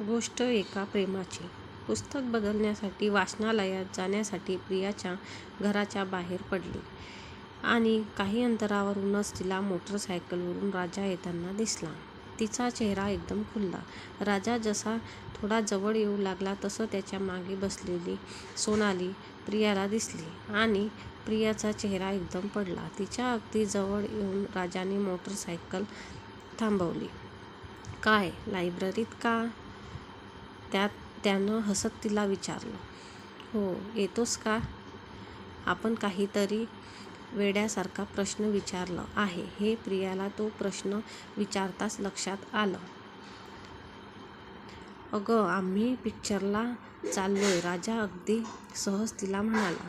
गोष्ट एका प्रेमाची. पुस्तक बदलण्यासाठी वाचनालयात जाण्यासाठी प्रियाच्या घराच्या बाहेर पडली आणि काही अंतरावरूनच तिला मोटरसायकलवरून राजा येताना दिसला. तिचा चेहरा एकदम खुलला. राजा जसा थोडा जवळ येऊ लागला तसं त्याच्यामागे बसलेली सोनाली प्रियाला दिसली आणि प्रियाचा चेहरा एकदम पडला. तिच्या अगदी जवळ येऊन राजाने मोटरसायकल थांबवली. काय, लायब्ररीत का? त्यानं हसत तिला विचारलं. हो, येतोस का? आपण काहीतरी वेड्यासारखा प्रश्न विचारला आहे हे प्रियाला तो प्रश्न विचारताच लक्षात आलं. अगं, आम्ही पिक्चरला चाललोय राजा अगदी सहज तिला म्हणाला.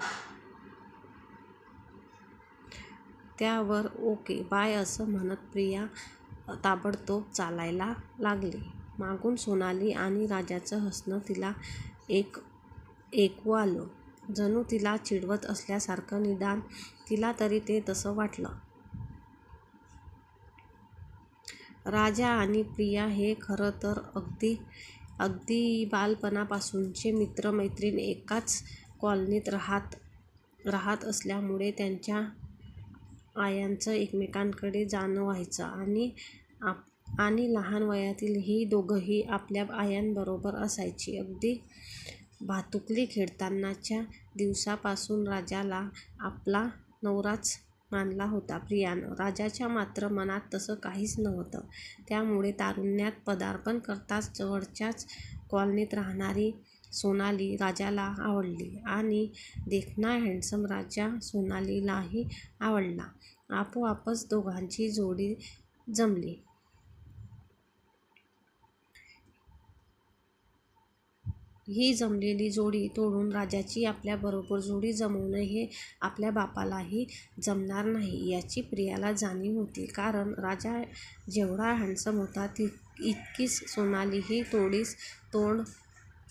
त्यावर ओके बाय असं म्हणत प्रिया ताबडतोब चालायला लागली. मागून सोनाली आणि राजाचं हसणं तिला ऐकू आलं. जणू तिला चिडवत असल्यासारखं. निदान तिला तरी ते तसं वाटलं. राजा आणि प्रिया हे खरं तर अगदी अगदी बालपणापासूनचे मित्र-मैत्रीण एकाच कॉलनीत राहात असल्यामुळे त्यांच्या आयांचं एकमेकांकडे जाणं व्हायचं आणि आणि लहान वयातील ही दोघंही आपल्या आयांबरोबर असायची. अगदी भातुकली खेळतानाच्या दिवसापासून राजाला आपला नवराच मानला होता प्रियानं. राजाच्या मात्र मनात तसं काहीच नव्हतं. त्यामुळे तारुण्यात पदार्पण करताच जवळच्याच कॉलनीत राहणारी सोनाली राजाला आवडली आणि देखणा हँडसम राजा सोनालीलाही आवडला. आपोआपच दोघांची जोडी जमली. ही जमलेली जोडी तोडून राजाची आपल्याबरोबर जोडी जमवणं हे आपल्या बापालाही जमणार नाही याची प्रियाला जाणीव होती. कारण राजा जेवढा हँडसम होता ती इतकीच सोनालीही तोडीस तोंड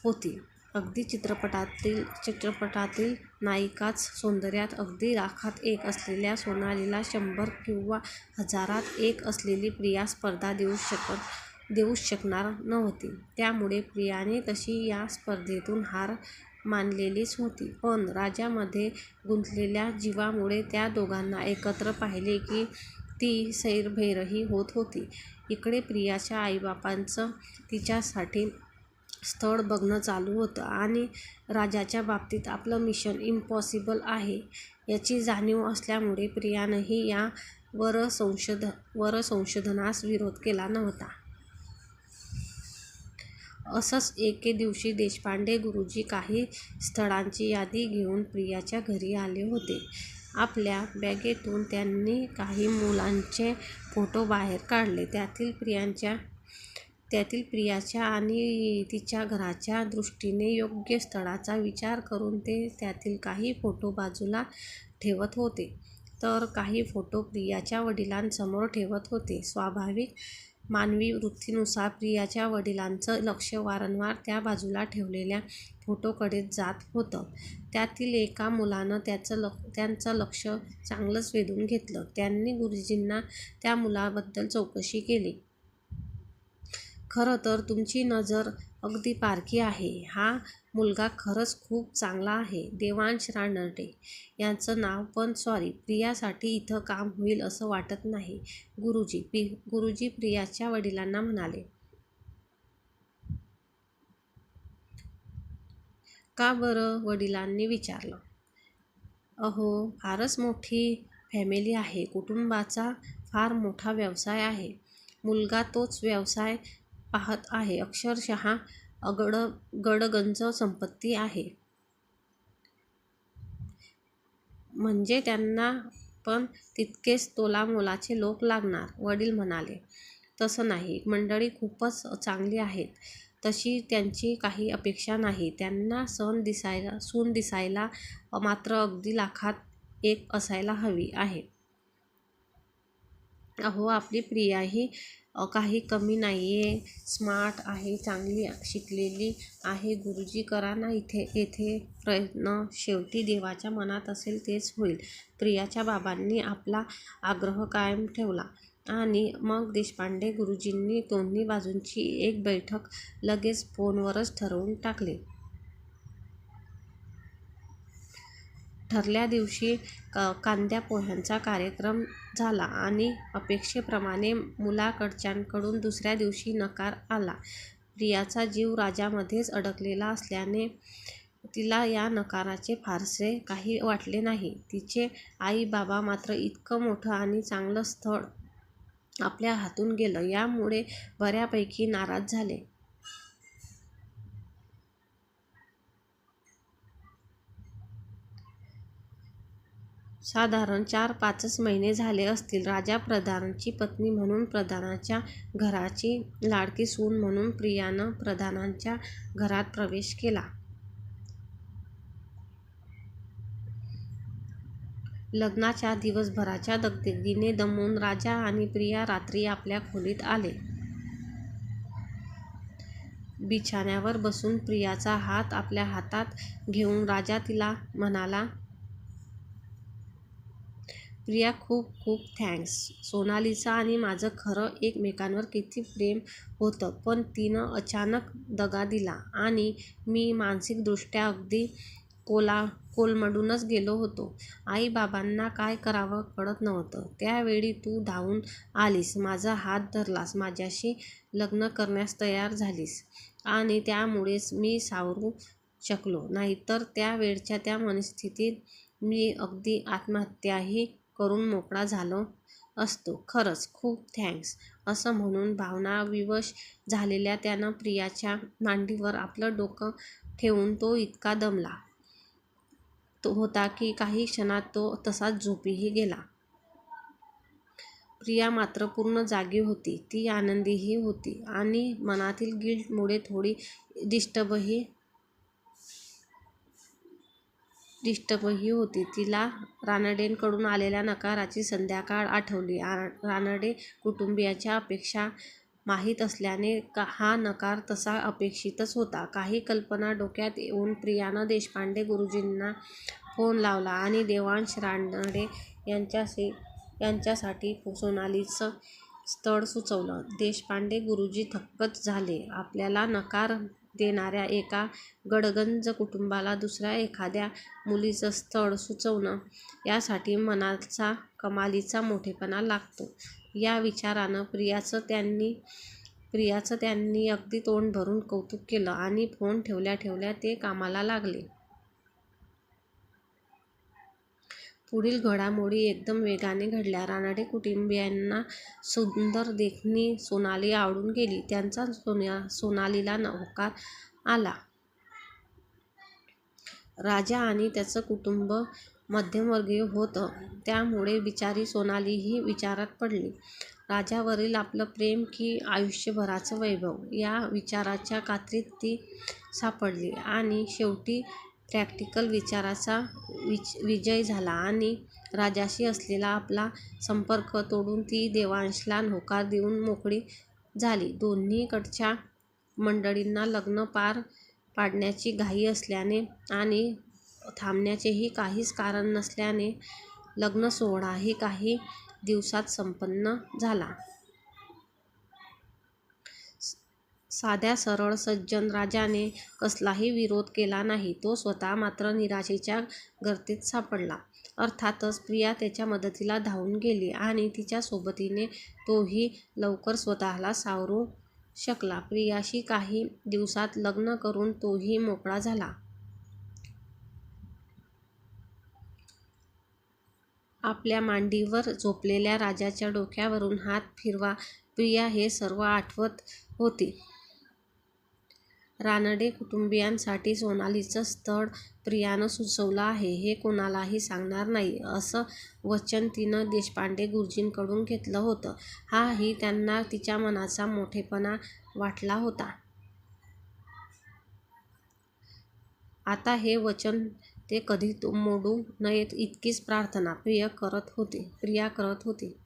होती. अगदी चित्रपटातील चित्रपटातील नायिकाच सौंदर्यात अगदी लाखात एक असलेल्या सोनालीला शंभर किंवा हजारात एक असलेली प्रिया स्पर्धा देऊ शकत देऊच शकणार नव्हती. त्यामुळे प्रियाने तशी या स्पर्धेतून हार मानलेलीच होती. पण राजामध्ये गुंतलेल्या जीवामुळे त्या दोघांना एकत्र पाहिले की ती सैरभैरही होत होती. इकडे प्रियाच्या आईबापांचं तिच्यासाठी स्थळ बघणं चालू होतं आणि राजाच्या बाबतीत आपलं मिशन इम्पॉसिबल आहे याची जाणीव असल्यामुळे प्रियानंही या वरसंशोधनास विरोध केला नव्हता. असंच एके दिवशी देशपांडे गुरुजी काही स्थळांची यादी घेऊन प्रियाच्या घरी आले होते. आपल्या बॅगेतून त्यांनी काही मुलांचे फोटो बाहेर काढले. त्यातील प्रियाच्या आणि तिच्या घराच्या दृष्टीने योग्य स्थळाचा विचार करून ते त्यातील काही फोटो बाजूला ठेवत होते तर काही फोटो प्रियाच्या वडिलांसमोर ठेवत होते. स्वाभाविक मानवी वृत्तीनुसार प्रियाच्या वडिलांचं लक्ष वारंवार त्या बाजूला ठेवलेल्या फोटोकडेच जात होतं. त्यातील एका मुलानं त्याचं त्यांचं लक्ष चांगलंच वेधून घेतलं. त्यांनी गुरुजींना त्या मुलाबद्दल चौकशी केली. खरं तर तुमची नजर अगदी पारखी आहे. हा मुलगा खरंच खूप चांगला आहे. देवांश रानडे यांचं नाव. पण सॉरी, प्रियासाठी इथं काम होईल असं वाटत नाही गुरुजी प्रियाच्या वडिलांना म्हणाले. का बरं? वडिलांनी विचारलं. अहो, फारच मोठी फॅमिली आहे. कुटुंबाचा फार मोठा व्यवसाय आहे. मुलगा तोच व्यवसाय पाहत आहे. अक्षरशः गडगंज संपत्ती आहे. म्हणजे त्यांना पण तितकेच तोलामोलाचे लोक लागणार. वडील म्हणाले. तसं नाही. मंडळी खूपच चांगली आहेत. तशी त्यांची काही अपेक्षा नाही. त्यांना सण दिसायला सून दिसायला मात्र अगदी लाखात एक असायला हवी आहे. अहो, आपली प्रियाही काही कमी नाही आहे स्मार्ट आहे. चांगली शिकलेली आहे. गुरुजी करा ना इथे येथे प्रयत्न. शेवटी देवाच्या मनात असेल तेच होईल. प्रियाच्या बाबांनी आपला आग्रह कायम ठेवला. आणि मग देशपांडे गुरुजींनी दोन्ही बाजूंची एक बैठक लगेच फोनवरच ठरवून टाकली. ठरल्या दिवशी का कांद्या पोह्यांचा कार्यक्रम झाला आणि अपेक्षेप्रमाणे मुलाकडच्यांकडून दुसऱ्या दिवशी नकार आला. प्रियाचा जीव राजामध्येच अडकलेला असल्याने तिला या नकाराचे फारसे काही वाटले नाही. तिचे आई बाबा मात्र इतकं मोठं आणि चांगलं स्थळ आपल्या हातून गेलं यामुळे बऱ्यापैकी नाराज झाले. साधारण चार पाचच महिने झाले असतील. राजा प्रधानची पत्नी म्हणून प्रधानाच्या घराची लाडकी सून म्हणून प्रियानं प्रधानाच्या घरात प्रवेश केला. लग्नाच्या दिवसभराच्या दगदगीने दमून राजा आणि प्रिया रात्री आपल्या खोलीत आले. बिछाण्यावर बसून प्रियाचा हात आपल्या हातात घेऊन राजा तिला म्हणाला. प्रिया खूप खूप थँक्स. सोनालीचं आणि माझं खरं एकमेकांवर किती प्रेम होतं पण तिनं अचानक दगा दिला आणि मी मानसिकदृष्ट्या अगदी कोला कोलमडूनच गेलो होतो. आई बाबांना काय करावं कळत नव्हतं. त्यावेळी तू धावून आलीस, माझा हात धरलास, माझ्याशी लग्न करण्यास तयार झालीस आणि त्यामुळेच मी सावरू शकलो. नाहीतर त्या वेळच्या त्या मनस्थितीत मी अगदी आत्महत्याही करून मोकळा झालो असतो. खरंच खूप थँक्स असं म्हणून भावनाविवश झालेल्या त्यानं प्रियाच्या मांडीवर आपलं डोकं ठेवून तो इतका दमला होता की काही क्षणात तो तसाच झोपीही गेला. प्रिया मात्र पूर्ण जागी होती. ती आनंदीही होती आणि मनातील गिल्टमुळे थोडी डिस्टर्बही होती. तिला रानडेंकडून आलेल्या नकाराची संध्याकाळ आठवली. रानडे कुटुंबीयांच्या अपेक्षा माहीत असल्याने हा नकार तसा अपेक्षितच होता. काही कल्पना डोक्यात येऊन प्रियानं देशपांडे गुरुजींना फोन लावला आणि देवांश रानडे यांच्यासाठी सोनालीचं स्थळ सुचवलं. देशपांडे गुरुजी थक्कच झाले. आपल्याला नकार देणाऱ्या एका गडगंज कुटुंबाला दुसऱ्या एखाद्या मुलीचं स्थळ सुचवणं यासाठी मनाचा कमालीचा मोठेपणा लागतो या विचारानं प्रियाचं त्यांनी प्रियाचं त्यांनी अगदी तोंड भरून कौतुक केलं आणि फोन ठेवल्या ठेवल्या ते कामाला लागले. पुढील घडामोडी एकदम वेगाने घडल्या. रानडे कुटुंबीयांना सुंदर देखणी सोनाली आवडून गेली. त्यांचा सोनालीला होकार आला. राजा आणि त्याचं कुटुंब मध्यमवर्गीय होतं त्यामुळे बिचारी सोनालीही विचारात पडली. राजावरील आपलं प्रेम की आयुष्यभराचं वैभव या विचाराच्या कात्रीत ती सापडली आणि शेवटी प्रॅक्टिकल विचाराचा विजय झाला आणि राजाशी असलेला आपला संपर्क तोडून ती देवांशला होकार देऊन मोकळी झाली. दोन्हीकडच्या मंडळींना लग्न पार पाडण्याची घाई असल्याने आणि थांबण्याचेही काहीच कारण नसल्याने लग्नसोहळाही काही दिवसात संपन्न झाला. साध्या सरळ सज्जन राजाने कसलाही विरोध केला नाही. तो स्वतः मात्र निराशेच्या गर्तेत सापडला. अर्थातच प्रिया त्याच्या मदतीला धावून गेली आणि तिच्या सोबतीने तोही लवकर स्वतःला सावरू शकला. प्रियाशी काही दिवसात लग्न करून तोही मोकळा झाला. आपल्या मांडीवर झोपलेल्या राजाच्या डोक्यावरून हात फिरवा प्रिया हे सर्व आठवत होती. रानडे कुटुंबियांसाठी सोनालीचं स्थळ प्रियानं सुचवलं आहे हे कोणालाही सांगणार नाही असं वचन तिनं देशपांडे गुरुजींकडून घेतलं होतं. हाही त्यांना तिच्या मनाचा मोठेपणा वाटला होता. आता हे वचन ते कधी मोडू नयेत इतकीच प्रार्थना प्रिया करत होती.